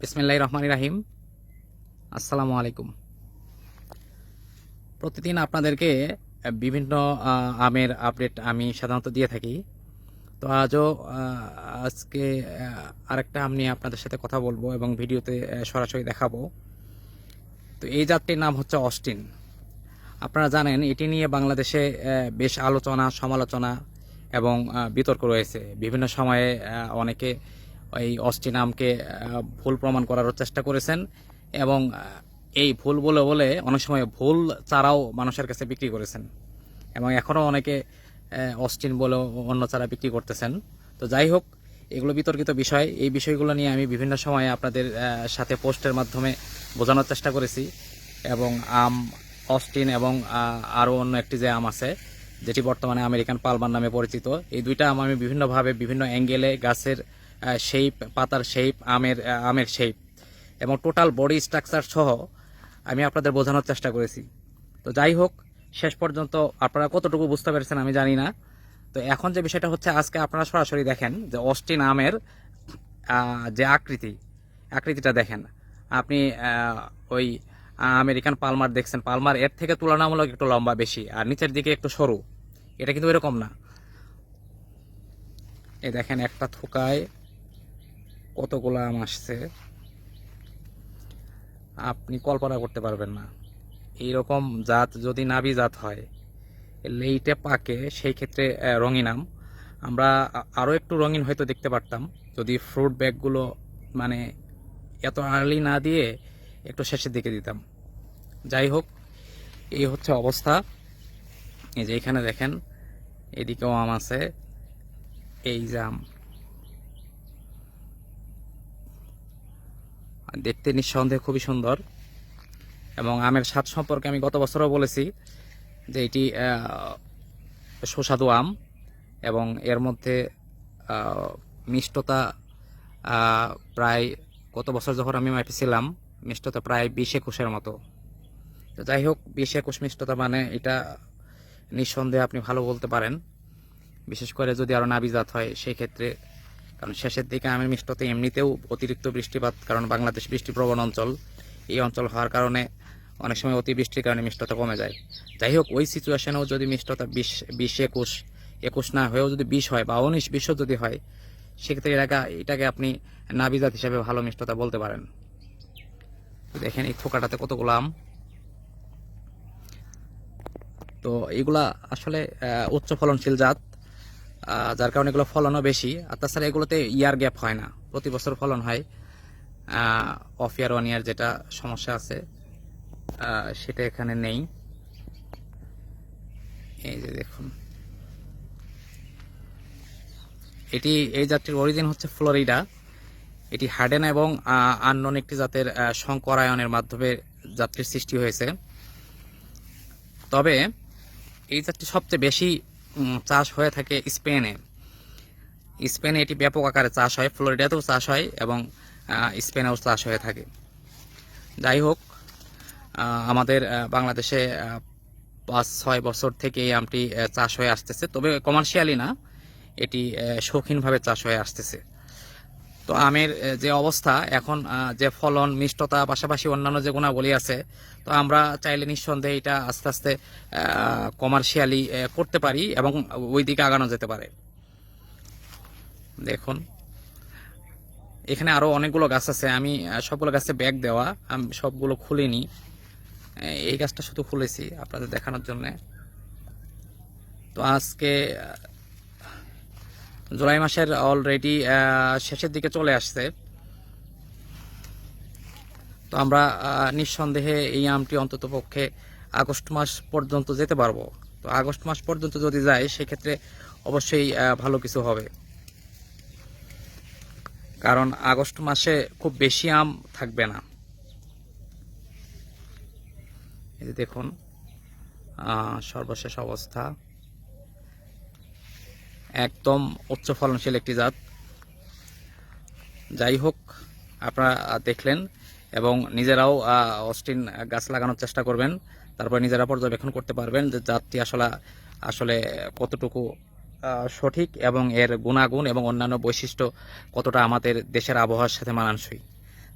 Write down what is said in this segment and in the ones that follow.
বিসমিল্লাহ রহমান রাহিম। আসসালামু আলাইকুম প্রতিদিন আপনাদেরকে বিভিন্ন আমের আপডেট আমি সাধারণত দিয়ে থাকি। তো আজও আজকে আরেকটা আম নিয়ে আপনাদের সাথে কথা বলব এবং ভিডিওতে সরাসরি দেখাবো। তো এই জাতটির নাম হচ্ছে অস্টিন। আপনারা জানেন, এটি নিয়ে বাংলাদেশে বেশ আলোচনা, সমালোচনা এবং বিতর্ক রয়েছে। বিভিন্ন সময়ে অনেকে এই অস্টিন আমকে ভুল প্রমাণ করার চেষ্টা করেছেন এবং এই ভুল বলে বলে অনেক সময় ভুল চারাও মানুষের কাছে বিক্রি করেছেন এবং এখনও অনেকে অস্টিন বলে অন্য চারা বিক্রি করতেছেন। তো যাই হোক, এগুলো বিতর্কিত বিষয়। এই বিষয়গুলো নিয়ে আমি বিভিন্ন সময়ে আপনাদের সাথে পোস্টের মাধ্যমে বোঝানোর চেষ্টা করেছি এবং আম অস্টিন এবং আরও অন্য একটি যে আম আছে, যেটি বর্তমানে আমেরিকান পালবার নামে পরিচিত, এই দুইটা আম আমি বিভিন্নভাবে বিভিন্ন অ্যাঙ্গেলে গাছের শেপ পাতার শেপ আমের আমের শেপ এবং টোটাল বডি স্ট্রাকচার সহ আমি আপনাদের বোঝানোর চেষ্টা করেছি। তো যাই হোক, শেষ পর্যন্ত আপনারা কতটুকু বুঝতে পেরেছেন আমি জানি না। তো এখন যে বিষয়টা হচ্ছে, আজকে আপনারা সরাসরি দেখেন যে অস্টিন আমের যে আকৃতি, আকৃতিটা দেখেন। আপনি ওই আমেরিকান পালমার দেখছেন। পালমার এর থেকে তুলনামূলক একটু লম্বা বেশি আর নিচের দিকে একটু সরু। এটা কিন্তু এরকম না। এই দেখেন একটা থোকায় কতগুলো আম আসছে, আপনি কল্পনা করতে পারবেন না। এইরকম জাত, যদি নাবি জাত হয়, লেইটে পাকে, সেই ক্ষেত্রে রঙিন আম। আমরা আরও একটু রঙিন হয়তো দেখতে পারতাম, যদি ফ্রুট ব্যাগগুলো মানে এত আর্লি না দিয়ে একটু শেষের দিকে দিতাম। যাই হোক, এই হচ্ছে অবস্থা। এই যে এখানে দেখেন, এদিকেও আম আছে। এই যে আম। দেখতে নিঃসন্দেহে খুবই সুন্দর। এবং আমের স্বাদ সম্পর্কে আমি গত বছরও বলেছি যে এটি সুস্বাদু আম এবং এর মধ্যে মিষ্টতা প্রায় গত বছর যখন আমি মাপিছিলাম মিষ্টতা প্রায় বিশ একুশের মতো। তো যাই হোক, বিশ একুশ মিষ্টতা মানে এটা নিঃসন্দেহে আপনি ভালো বলতে পারেন। বিশেষ করে যদি আরও নাবিজাত হয়, সেই ক্ষেত্রে কারণ শেষের দিকে আমের মিষ্টতা এমনিতেও অতিরিক্ত বৃষ্টিপাত, কারণ বাংলাদেশ বৃষ্টিপ্রবণ অঞ্চল। এই অঞ্চল হওয়ার কারণে অনেক সময় অতিবৃষ্টির কারণে মিষ্টতা কমে যায়। যাই হোক, ওই সিচুয়েশনেও যদি মিষ্টতা বিশ বিশ একুশ একুশ না হয়েও যদি বিশ হয় বা উনিশ, বিশও যদি হয়, সেক্ষেত্রে এটাকে এটাকে আপনি নাবিজাত হিসাবে ভালো মিষ্টতা বলতে পারেন। দেখেন এই থোকাটাতে কতগুলো আম। তো এগুলা আসলে উচ্চ ফলনশীল জাত। যার কারণে এগুলো ফলনও বেশি। আর তাছাড়া এগুলোতে ইয়ার গ্যাপ হয় না। প্রতি বছর ফলন হয়। অফ ইয়ার ওয়ান ইয়ার যেটা সমস্যা আছে সেটা এখানে নেই। এই যে দেখুন। এটি, এই জাতটির অরিজিন হচ্ছে ফ্লোরিডা। এটি হার্ডেন এবং আননন একটি জাতের সংকরায়নের মাধ্যমে জাতটির সৃষ্টি হয়েছে। তবে এই জাতটি সবচেয়ে বেশি চাষ হয়ে থাকে স্পেনে। স্পেনে এটি ব্যাপক আকারে চাষ হয়, ফ্লোরিডাতেও চাষ হয় এবং স্পেনেও চাষ হয়ে থাকে। যাই হোক আমাদের বাংলাদেশে পাঁচ, ছয় বছর থেকে এই আমটি চাষ হয়ে আসতেছে। তবে কমার্শিয়ালি না, এটি শৌখিনভাবে চাষ হয়ে আসতেছে। তো আমের যে অবস্থা, এখন যে ফলন, মিষ্টতা, পাশাপাশি অন্যান্য যে গুণাবলী আছে, তো আমরা চাইলে নিঃসন্দেহে এটা আস্তে আস্তে কমার্শিয়ালি করতে পারি এবং ওই দিকে আগানো যেতে পারে। দেখুন। এখানে আরও অনেকগুলো গাছ আছে। আমি সবগুলো গাছে ব্যাগ দেওয়া, আমি সবগুলো খুলিনি। এই- গাছটা শুধু খুলেছি আপনাদের দেখানোর জন্য। তো আজকে জুলাই মাসের অলরেডি শেষের দিকে চলে আসছে। তো আমরা নিঃসন্দেহে এই আমটি অন্তত পক্ষে আগস্ট মাস পর্যন্ত যেতে পারব। তো আগস্ট মাস পর্যন্ত যদি যায়, সেক্ষেত্রে অবশ্যই ভালো কিছু হবে। কারণ আগস্ট মাসে খুব বেশি আম থাকবে না। এই দেখুন সর্বশেষ অবস্থা। একদম উচ্চ ফলনশীল একটি জাত। যাই হোক, আপনারা দেখলেন এবং নিজেরাও অস্টিন গাছ লাগানোর চেষ্টা করবেন। তারপর নিজেরা পর্যবেক্ষণ করতে পারবেন যে জাতটি আসলে আসলে কতটুকু সঠিক এবং এর গুণাগুণ এবং অন্যান্য বৈশিষ্ট্য কতটা আমাদের দেশের আবহাওয়ার সাথে মানানসই।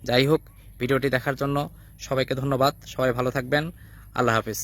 যাই হোক, ভিডিওটি দেখার জন্য সবাইকে ধন্যবাদ। সবাই ভালো থাকবেন। আল্লাহ হাফিজ।